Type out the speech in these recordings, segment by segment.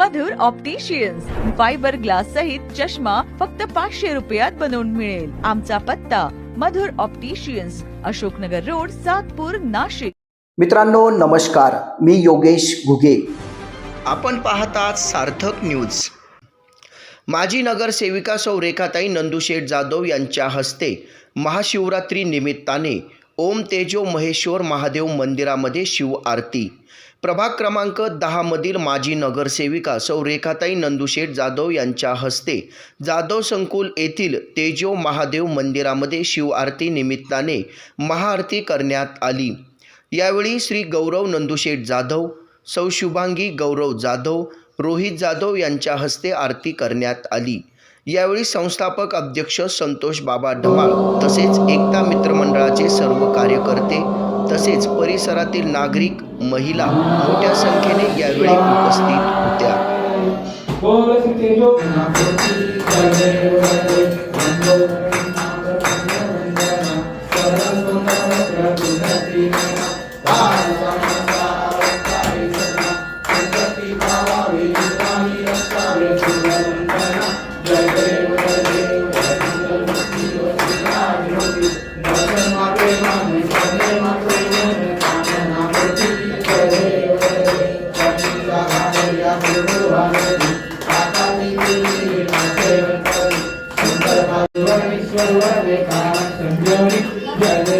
मधुर opticians fibre glass सहित चष्मा फक्त पाचशे रुपयात बनवून मिळेल. आमचा पत्ता मधुर ऑप्टिशियन्स अशोकनगर रोड सातपूर नाशिक. मित्रांनो नमस्कार. मी योगेश घुगे. आपण पाहतात सार्थक न्यूज माजी नगरसेविका सौ रेखाताई नंदुशेठ जाधव यांच्या हस्ते महाशिवरात्री निमित्ताने ओम तेजो महेश्वर महादेव मंदिरामध्ये शिव आरती. प्रभाग क्रमांक दहामधील माजी नगरसेविका सौ रेखाताई नंदुशेठ जाधव यांच्या हस्ते जाधव संकुल येथील तेजो महादेव मंदिरामध्ये शिव आरती निमित्ताने महाआरती करण्यात आली. यावेळी श्री गौरव नंदुशेठ जाधव सौ शुभांगी गौरव जाधव रोहित जाधव यांच्या हस्ते आरती करण्यात आली. यावेळी संस्थापक अध्यक्ष संतोष बाबा ढवाळ तसेच एकता मित्रमंडळाचे सर्व कार्यकर्ते तसेच परिसरातील नागरिक महिला मोठ्या संख्येने यावेळी उपस्थित होत्या. Thank you.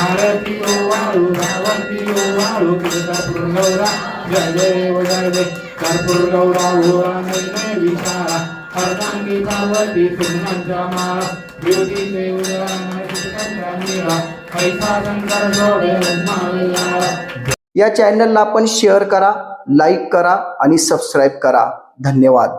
आरती ओ वाळू धावती ओ वाळू कर्पूर गौरा जय देव जय देव कर्पूर गौरा ओरा निर्णय विचारा अर्धांगी पावती सुमंच्या माळा योगी देवरा निळा पैसा शंकर जोडे माळा या चॅनलला आपण शेअर करा लाईक करा आणि सबस्क्राईब करा. धन्यवाद.